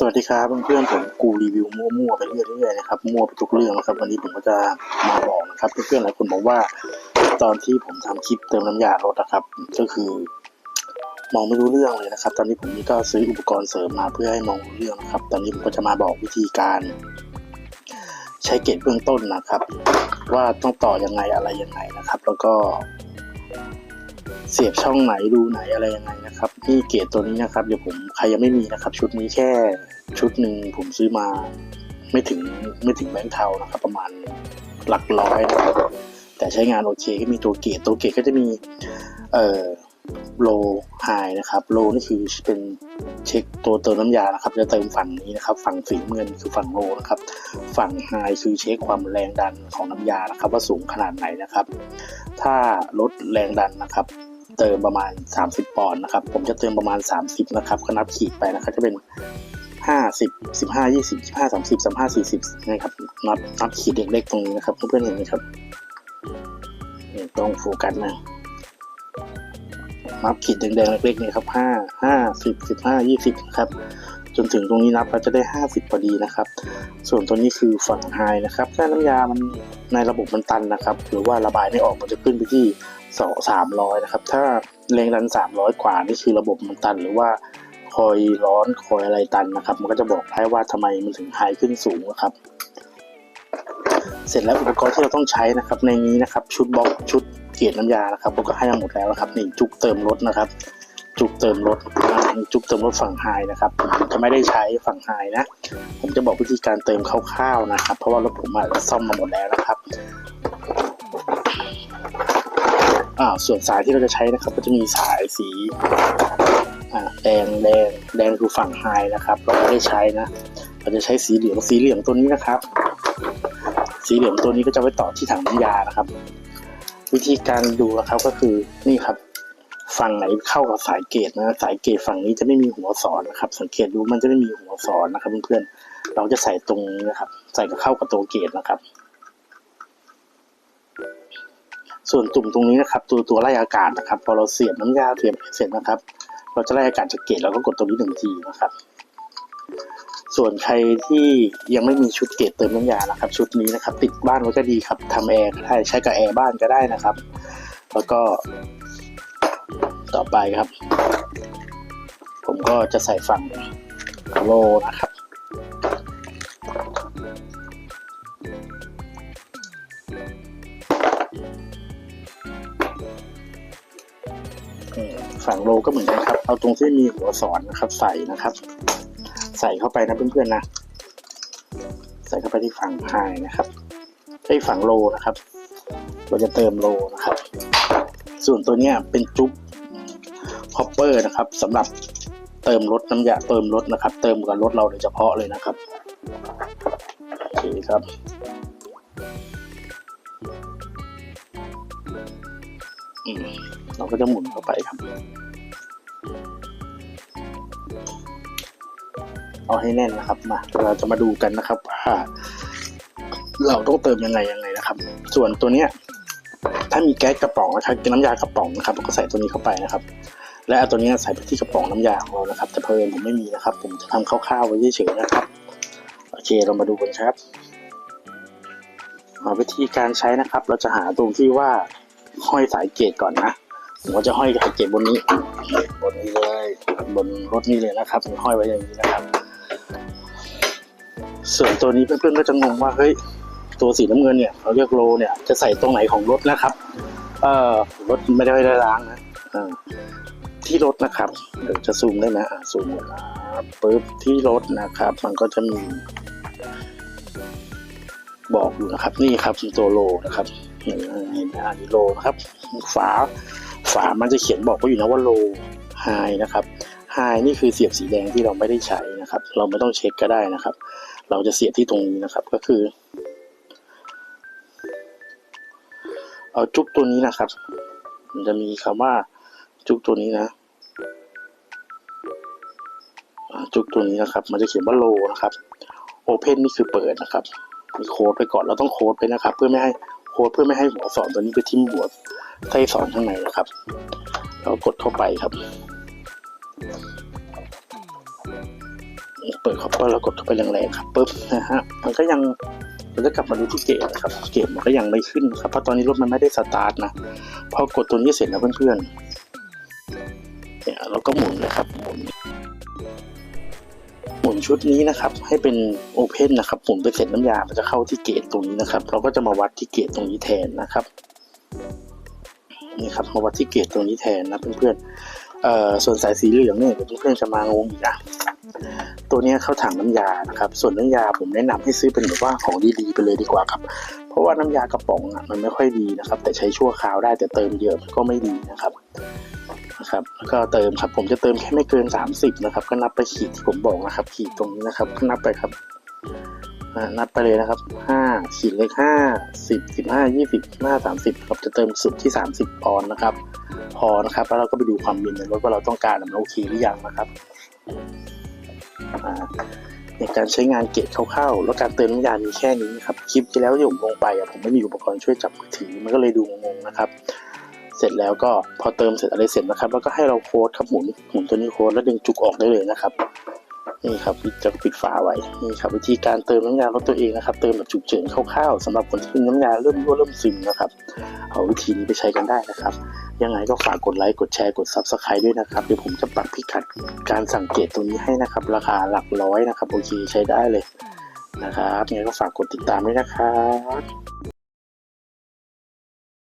สวัสดีครับเพื่อนๆผมกูรีวิวมั่วๆไปเรื่อยๆนะครับมั่วไปทุกเรื่องนะครับวันนี้ผมก็จะมาบอกนะครับเพื่อนๆหลายคนบอกว่าตอนที่ผมทำคลิปเติมน้ำยารถนะครับ ก็คือมองไม่รู้เรื่องเลยนะครับ ตอนนี้ผมก็ซื้ออุปกรณ์เสริมมาเพื่อให้มองรู้เรื่องนะครับ ตอนนี้ผมก็จะมาบอกวิธีการ ใช้เกจเบื้องต้นนะครับ ว่าต้องต่อยังไงอะไรยังไงนะครับ แล้วก็ เสียบช่องไหนดูไหนอะไรยังไงนะครับนี่เกรดตัวนี้นะครับเดี๋ยวผมใครยังไม่มีนะครับ ชุดนี้แค่ชุดหนึ่งผมซื้อมาไม่ถึงไม่ถึงแบงค์เทานะครับประมาณหลักร้อยนะครับแต่ใช้งานโอเคก็มีตัวเกรดตัวเกรดก็จะมีเอ่อโลไฮนะครับโลนี่คือเป็นเช็คตัวเติมน้ำยานะครับ จะเติมฝั่งนี้นะครับ ฝั่งสีเงินคือฝั่งโลนะครับ ฝั่งไฮคือเช็คความแรงดันของน้ำยานะครับ ว่าสูงขนาดไหนนะครับ ถ้าลดแรงดันนะครับ เติมประมาณ 30 ปอนด์นะครับ ผมจะเติมประมาณ 30 นะครับก็นับขีดไปนะครับจะเป็น 50 15 20 25 30 35 40นะครับนับนับขีดเล็กๆตรงนี้นะครับเพื่อนๆเห็นไหมครับนี่ต้องโฟกัสนะนับขีดแดงๆเล็กๆนี่ครับ 5 5 10 15 20นะครับจนถึงตรงนี้นับเราจะได้ 50พอดีนะครับ ส่วนตัวนี้คือฝั่งไฮนะครับถ้าน้ำยามันในระบบมันตันนะครับ หรือว่าระบายไม่ออกมันจะขึ้นไปที่ สองสามร้อยนะครับ ถ้าแรงดันสามร้อยกว่านี่คือระบบมันตัน หรือว่าคอยร้อนคอยอะไรตันนะครับ มันก็จะบอกได้ว่าทำไมมันถึงไฮขึ้นสูงนะครับ เสร็จแล้วอุปกรณ์ที่เราต้องใช้นะครับ ในนี้นะครับ ชุดบล็อกชุดเกล็ดน้ำยานะครับผมก็ให้มาหมดแล้วนะครับนี่จุกเติมรถนะครับ จุกเติมรถจุกเติมรถฝั่งไฮนะครับผมจะไม่ได้ใช้ฝั่งไฮนะ ผมจะบอกวิธีการเติมคร่าวๆนะครับ เพราะว่ารถผมอะซ่อมมาหมดแล้วนะครับ อ่าส่วนสายที่เราจะใช้นะครับ ก็จะมีสายสีแดงแดงแดงคือฝั่งไฮนะครับ เราไม่ได้ใช้นะ เราจะใช้สีเหลืองสีเหลืองตัวนี้นะครับ สีเหลืองตัวนี้ก็จะไว้ต่อที่ถังน้ำยานะครับ วิธีการดูนะครับก็คือนี่ครับ ฝั่งไหนเข้ากับสายเกตนะสายเกตฝั่งนี้จะไม่มีหัวสอนนะครับ สังเกตดูมันจะไม่มีหัวสอนนะครับเพื่อนๆเราจะใส่ตรงนี้นะครับ ใส่กับเข้ากับตัวเกตนะครับ ส่วนตุ่มตรงนี้นะครับ ตัวตัวไล่อากาศนะครับ พอเราเสียบน้ำยาเสียบเสร็จนะครับ เราจะไล่อากาศจากเกตเราก็กดตัวนี้หนึ่งทีนะครับ ส่วนใครที่ยังไม่มีชุดเกตเติมน้ำยานะครับ ชุดนี้นะครับ ติดบ้านไว้ก็ดีครับทำแอร์ก็ได้ใช้กับแอร์บ้านก็ได้นะครับ แล้วก็ ต่อไปครับ ผมก็จะใส่ฝั่งโลนะครับ ฝั่งโลก็เหมือนกันครับ เอาตรงที่มีหัวสอนนะครับ ใส่นะครับ ใส่เข้าไปนะเพื่อนๆนะ ใส่เข้าไปที่ฝั่งไฮนะครับไอ้ฝั่งโลนะครับ เราจะเติมโลนะครับ ส่วนตัวเนี้ยเป็นจุ๊บคอปเปอร์นะครับสำหรับเติมรถน้ำยาเติมรถนะครับ เติมกับรถเราโดยเฉพาะเลยนะครับโอเคครับ เราก็จะหมุนเข้าไปครับ เอาให้แน่นนะครับมาเราจะมาดูกันนะครับว่าเราต้องเติมยังไงยังไงนะครับ ส่วนตัวเนี้ย ถ้ามีแก๊สกระป๋องนะครับน้ำยากระป๋องนะครับเราก็ใส่ตัวนี้เข้าไปนะครับ และเอาตัวนี้ใส่ไปที่กระป๋องน้ำยาของเรานะครับแต่เพลินผมไม่มีนะครับ ผมจะทำคร่าวๆไว้เฉยๆนะครับโอเคเรามาดูกันครับอ่าวิธีการใช้นะครับ เราจะหาตรงที่ว่าห้อยสายเกตก่อนนะ ผมก็จะห้อยสายเกตบบนนี้ บนนี้เลยบนรถนี้เลยนะครับห้อยไว้อย่างนี้นะครับ ส่วนตัวนี้เพื่อนๆก็จะงงว่าเฮ้ยตัวสีน้ำเงินเนี่ยเราเรียกโลเนี่ยจะใส่ตรงไหนของรถนะครับ เอ่อรถไม่ได้ได้ล้างนะอที่รถนะครับเดี๋ยวจะซูมได้นะอะซูมปึ๊บที่รถนะครับ มันก็จะมีบอกอยู่นะครับ นี่ครับตัวโลนะครับเห็นเห็นไหมอันนี้โลนะครับ ฝา ฝามันจะเขียนบอกไว้อยู่นะว่าโลไฮนะครับไฮนี่คือเสียบสีแดงที่เราไม่ได้ใช้นะครับ เราไม่ต้องเช็คก็ได้นะครับ เราจะเสียบที่ตรงนี้นะครับก็คือ เอาจุกตัวนี้นะครับ มันจะมีคำว่าจุกตัวนี้นะจุกตัวนี้นะครับ มันจะเขียนว่าโลนะครับโอเพนนี่คือเปิดนะครับมีโค้ดไปก่อนเราต้องโค้ดไปนะครับ เพื่อไม่ให้ โค้ดเพื่อไม่ให้หัวสอนตัวนี้ไปทิ่มหัวไส้สอนข้างในนะครับเรากดเข้าไปครับ เปิดคอปเปอร์แล้วกดเข้าไปแรงๆครับปุ๊บนะฮะมันก็ยังมันจะกลับมาดูที่เกตนะครับ เกตมันก็ยังไม่ขึ้นครับเพราะตอนนี้รถมันไม่ได้สตาร์ทนะพอกดตัวนี้เสร็จแล้วเพื่อนๆเนี่ยเราก็หมุนนะครับหมุน มุนชุดนี้นะครับ ให้เป็นโอเพนนะครับหมุนไปเสร็จน้ำยามันจะเข้าที่เกตตรงนี้นะครับ เราก็จะมาวัดที่เกตตรงนี้แทนนะครับนี่ครับมาวัดที่เกตตรงนี้แทนนะเพื่อนๆเอ่อส่วนสายสีเหลืองเนี่ยเพื่อนๆจะมางงอีกอะตัวนี้เข้าถังน้ำยานะครับ ส่วนน้ำยาผมแนะนำให้ซื้อเป็นแบบว่าของดีๆไปเลยดีกว่าครับ เพราะว่าน้ำยากระป๋องอะมันไม่ค่อยดีนะครับ แต่ใช้ชั่วคราวได้แต่เติมเยอะมันก็ไม่ดีนะครับ นะครับแล้วก็เติมครับ ผมจะเติมแค่ไม่เกิน 30 นะครับ ก็นับไปขีดที่ผมบอกนะครับ ขีดตรงนี้นะครับก็นับไปครับนับไปเลยนะครับ5ขีดเลข5 10 15 20 5 30ครับจะเติมสุดที่ 30 ปอนด์นะครับ พอนะครับ แล้วเราก็ไปดูความเย็นในรถว่าเราต้องการมันโอเคหรือยังนะครับในการใช้งานเกตคร่าวๆแล้วการเติมน้ำยามีแค่นี้ครับ คลิปที่แล้วที่ผมลงไปอะผมไม่มีอุปกรณ์ช่วยจับมือถือมันก็เลยดูงงๆนะครับ เสร็จแล้วก็พอเติมเสร็จอะไรเสร็จนะครับแล้วก็ให้เราโค้ดครับหมุนหมุนตัวนี้โค้ดแล้วดึงจุกออกได้เลยนะครับนี่ครับจะปิดฝาไว้นี่ครับวิธีการเติมน้ำยารถตัวเองนะครับ เติมแบบฉุกเฉินคร่าวๆสำหรับคนที่น้ำยาเริ่มรั่วเริ่มซึมนะครับเอาวิธีนี้ไปใช้กันได้นะครับ ยังไงก็ฝากกดไลค์กดแชร์กด subscribe ด้วยนะครับเดี๋ยวผมจะปักพิกัดการสังเกตตัวนี้ให้นะครับ ราคาหลักร้อยนะครับโอเคใช้ได้เลยนะครับยังไงก็ฝากกดติดตามด้วยนะครับ